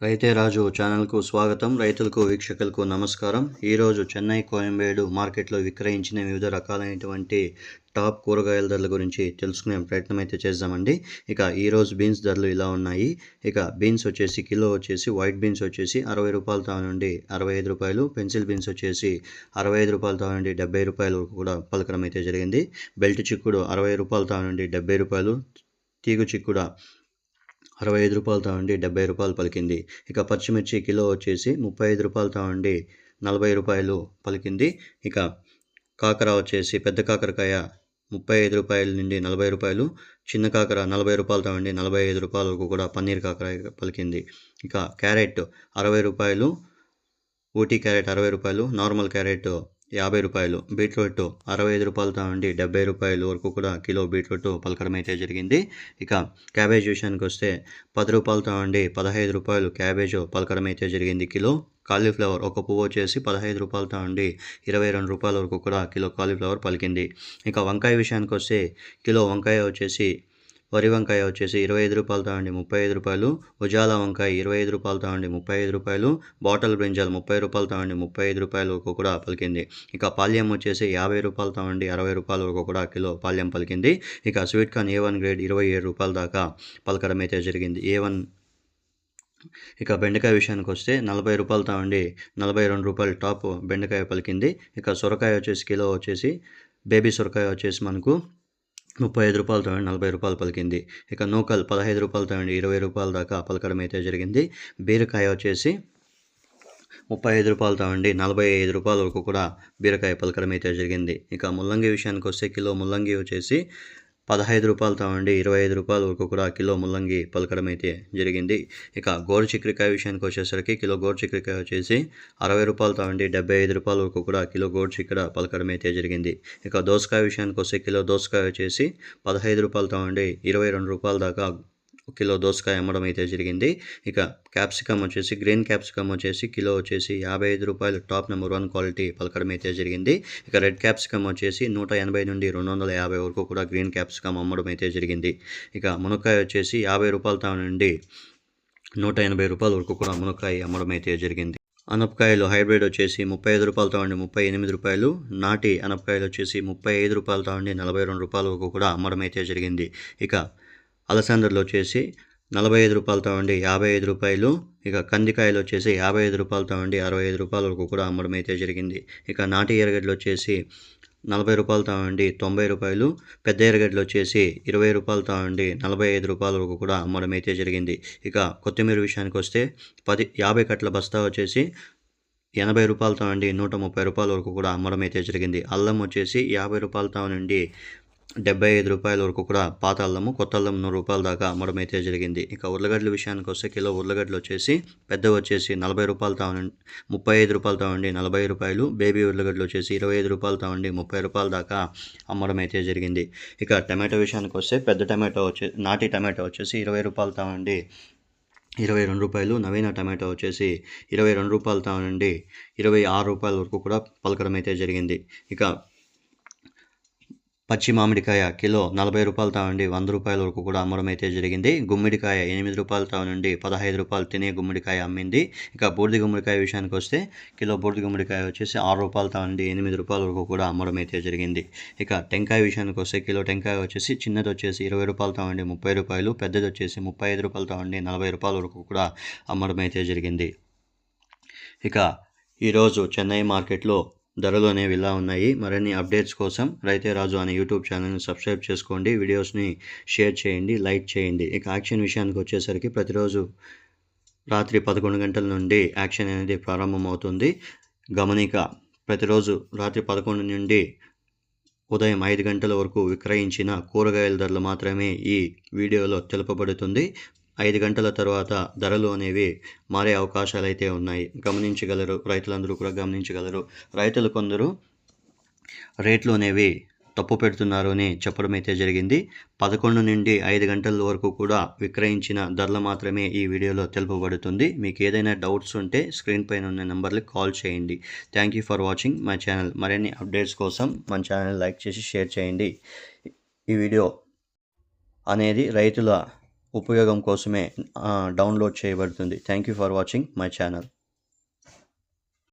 రైతే రాజు ఛానల్కు స్వాగతం. రైతులకు వీక్షకులకు నమస్కారం. ఈరోజు చెన్నై కోయంబేడు మార్కెట్లో విక్రయించిన వివిధ రకాలైనటువంటి టాప్ కూరగాయల ధరల గురించి తెలుసుకునే ప్రయత్నం అయితే చేద్దామండి. ఇక ఈరోజు బీన్స్ ధరలు ఇలా ఉన్నాయి. ఇక బీన్స్ వచ్చేసి కిలో వచ్చేసి వైట్ బీన్స్ వచ్చేసి అరవై రూపాయల తా నుండి అరవై ఐదు రూపాయలు పెన్సిల్ బీన్స్ వచ్చేసి అరవై ఐదు రూపాయల తా నుండి డెబ్బై రూపాయల వరకు కూడా పలకడం అయితే జరిగింది. బెల్ట్ చిక్కుడు అరవై రూపాయల తా నుండి డెబ్బై రూపాయలు తీగు చిక్కుడు అరవై ఐదు రూపాయలు ఉండి డెబ్బై రూపాయలు పలికింది. ఇక పచ్చిమిర్చి కిలో వచ్చేసి ముప్పై ఐదు రూపాయలతో ఉండి నలభై రూపాయలు పలికింది. ఇక కాకర వచ్చేసి పెద్ద కాకరకాయ ముప్పై ఐదు రూపాయల నుండి నలభై రూపాయలు చిన్న కాకర నలభై రూపాయలు తావండి నలభై ఐదు రూపాయల వరకు కూడా పన్నీర్ కాకర పలికింది. ఇక క్యారెట్ అరవై రూపాయలు ఊటీ క్యారెట్ అరవై రూపాయలు నార్మల్ క్యారెట్ యాభై రూపాయలు. బీట్రూట్ అరవై ఐదు రూపాయలతో ఉండి డెబ్బై రూపాయలు వరకు కూడా కిలో బీట్రూట్ పలకడం అయితే జరిగింది. ఇక క్యాబేజ్ విషయానికి వస్తే పది రూపాయలతో ఉండి పదహైదు రూపాయలు క్యాబేజ్ పలకడం అయితే జరిగింది. కిలో కాలీఫ్లవర్ ఒక పువ్వు వచ్చేసి పదహైదు రూపాయలతో ఉండి ఇరవై రెండు రూపాయల వరకు కూడా కిలో కాలీఫ్లవర్ పలికింది. ఇక వంకాయ విషయానికి వస్తే కిలో వంకాయ వచ్చేసి వరి వంకాయ వచ్చేసి ఇరవై ఐదు రూపాయలతో అండి ముప్పై ఐదు రూపాయలు. ఉజాల వంకాయ ఇరవై ఐదు రూపాయలతో అండి ముప్పై ఐదు రూపాయలు. బాటల్ బ్రింజాలు ముప్పై రూపాయలతో అండి ముప్పై ఐదు రూపాయలు ఒక కూడా పలికింది. ఇక పాల్యం వచ్చేసి యాభై రూపాయలతో అండి అరవై రూపాయల ఒక కూడా కిలో పాల్యం పలికింది. ఇక sweet corn A one grade ఇరవై ఏడు రూపాయల దాకా పలకడం అయితే జరిగింది. ఏ వన్ ఇక బెండకాయ విషయానికి వస్తే నలభై రూపాయలతో అండి నలభై రెండు రూపాయలు టాప్ బెండకాయ పలికింది. ఇక సొరకాయ వచ్చేసి కిలో వచ్చేసి బేబీ సొరకాయ వచ్చేసి మనకు ముప్పై ఐదు రూపాయలతో నలభై రూపాయలు పలికింది. ఇక నూకల్ పదహైదు రూపాయలతో ఇరవై రూపాయల దాకా పలకడం అయితే జరిగింది. బీరకాయ వచ్చేసి ముప్పై ఐదు రూపాయలతో అండి నలభై ఐదు రూపాయల వరకు కూడా బీరకాయ పలకడం అయితే జరిగింది. ఇక ముల్లంగి విషయానికి వస్తే కిలో ముల్లంగి వచ్చేసి పదహైదు రూపాయలతో అండి ఇరవై ఐదు రూపాయలు వరకు కూడా కిలో ముల్లంగి పలకడం అయితే జరిగింది. ఇక గోరు చిక్కరికాయ విషయానికి వచ్చేసరికి కిలో గోరు చిక్కరికాయ వచ్చేసి అరవై రూపాయలతో అండి డెబ్బై ఐదు రూపాయలు వరకు కూడా కిలో గోరు చిక్కడ పలకడం అయితే జరిగింది. ఇక దోసకాయ విషయానికి వస్తే కిలో దోసకాయ వచ్చేసి పదహైదు రూపాయలతో అండి ఇరవై రెండు రూపాయల దాకా కిలో దోసకాయ అమ్మడం అయితే జరిగింది. ఇక క్యాప్సికమ్ వచ్చేసి గ్రీన్ క్యాప్సికమ్ వచ్చేసి కిలో వచ్చేసి యాభై ఐదు రూపాయలు. టాప్ నెంబర్ వన్ క్వాలిటీ పలకడం అయితే జరిగింది. ఇక రెడ్ క్యాప్సికమ్ వచ్చేసి నూట ఎనభై నుండి రెండు వందల యాభై వరకు కూడా గ్రీన్ క్యాప్సికమ్ అమ్మడం అయితే జరిగింది. ఇక మునక్కాయ వచ్చేసి యాభై రూపాయలతో నుండి నూట ఎనభై రూపాయల వరకు కూడా మునక్కాయ అమ్మడం అయితే జరిగింది. అనపకాయలు హైబ్రిడ్ వచ్చేసి ముప్పై ఐదు రూపాయలతో ఉండి ముప్పై ఎనిమిది రూపాయలు. నాటి అనపకాయలు వచ్చేసి ముప్పై ఐదు రూపాయలతో ఉండి నలభై రెండు రూపాయల వరకు కూడా అమ్మడం అయితే జరిగింది. ఇక అలసందర్లు వచ్చేసి నలభై ఐదు రూపాయలతో ఉండి యాభై ఐదు రూపాయలు ఇక కందికాయలు వచ్చేసి యాభై ఐదు రూపాయలతో ఉండి అరవై ఐదు రూపాయల వరకు కూడా అమ్మడం అయితే జరిగింది. ఇక నాటి ఎరగడ్లు వచ్చేసి నలభై రూపాయలతో ఉండి తొంభై రూపాయలు పెద్ద ఎరగడ్డలు వచ్చేసి ఇరవై రూపాయలతో ఉండి నలభై ఐదు రూపాయల వరకు కూడా అమ్మడం అయితే జరిగింది. ఇక కొత్తిమీర విషయానికి వస్తే పది యాభై కట్ల బస్తా వచ్చేసి ఎనభై రూపాయలతో నుండి నూట ముప్పై రూపాయల వరకు కూడా అమ్మడం అయితే జరిగింది. అల్లం వచ్చేసి యాభై రూపాయలతో నుండి డెబ్బై ఐదు రూపాయల వరకు కూడా పాత అల్లము కొత్త అల్లం నూరు రూపాయల దాకా అమ్మడం అయితే జరిగింది. ఇక ఉర్లగడ్డల విషయానికి వస్తే కిలో ఉర్లగడ్డలు వచ్చేసి పెద్ద వచ్చేసి నలభై రూపాయలు తావండి ముప్పై ఐదు రూపాయలు తావండి నలభై రూపాయలు. బేబీ ఉర్లగడ్డలు వచ్చేసి ఇరవై ఐదు రూపాయలు తావండి ముప్పై రూపాయల దాకా అమ్మడం అయితే జరిగింది. ఇక టమాటో విషయానికి వస్తే పెద్ద టమాటో వచ్చే నాటి టమాటో వచ్చేసి ఇరవై రూపాయలు తావండి ఇరవై రెండు రూపాయలు. నవీన టమాటో వచ్చేసి ఇరవై రెండు రూపాయలతో నుండి ఇరవై ఆరు రూపాయల వరకు కూడా పలకడం అయితే జరిగింది. ఇక పచ్చి మామిడికాయ కిలో నలభై రూపాయలతో నుండి వంద రూపాయల వరకు కూడా అమ్మడం అయితే జరిగింది. గుమ్మిడికాయ ఎనిమిది రూపాయలతో నుండి పదహైదు రూపాయలు తినే గుమ్మిడికాయ అమ్మింది. ఇక బూడిద గుమ్మడికాయ విషయానికి వస్తే కిలో బూడిద గుమ్మడికాయ వచ్చేసి ఆరు రూపాయలతో నుండి ఎనిమిది రూపాయల వరకు కూడా అమ్మడం అయితే జరిగింది. ఇక టెంకాయ విషయానికి వస్తే కిలో టెంకాయ వచ్చేసి చిన్నది వచ్చేసి ఇరవై రూపాయలతో నుండి ముప్పై రూపాయలు పెద్దది వచ్చేసి ముప్పై ఐదు రూపాయలతో నుండి నలభై రూపాయల వరకు కూడా అమ్మడం అయితే జరిగింది. ఇక ఈరోజు చెన్నై మార్కెట్లో ధరలు అనేవి ఇలా ఉన్నాయి. మరిన్ని అప్డేట్స్ కోసం రైతే రాజు అనే యూట్యూబ్ ఛానల్ని సబ్స్క్రైబ్ చేసుకోండి. వీడియోస్ని షేర్ చేయండి లైక్ చేయండి. ఇక యాక్షన్ విషయానికి వచ్చేసరికి ప్రతిరోజు రాత్రి పదకొండు గంటల నుండి యాక్షన్ అనేది ప్రారంభమవుతుంది. గమనిక ప్రతిరోజు రాత్రి పదకొండు నుండి ఉదయం ఐదు గంటల వరకు విక్రయించిన కూరగాయల ధరలు మాత్రమే ఈ వీడియోలో తెలుపబడుతుంది. ఐదు గంటల తర్వాత ధరలు అనేవి మారే అవకాశాలు అయితే ఉన్నాయి. గమనించగలరు రైతులందరూ కూడా గమనించగలరు. రైతులు కొందరు రేట్లు అనేవి తప్పు పెడుతున్నారు అని చెప్పడం అయితే జరిగింది. పదకొండు నుండి ఐదు గంటల వరకు కూడా విక్రయించిన ధరలు మాత్రమే ఈ వీడియోలో తెలుపబడుతుంది. మీకు ఏదైనా డౌట్స్ ఉంటే స్క్రీన్ పైన ఉన్న నెంబర్లకు కాల్ చేయండి. Thank you for watching my channel మరిన్ని అప్డేట్స్ కోసం మన ఛానల్ లైక్ చేసి షేర్ చేయండి. ఈ వీడియో అనేది రైతుల ఉపయోగం కోసమే డౌన్లోడ్ చేయబడుతుంది. Thank you for watching my channel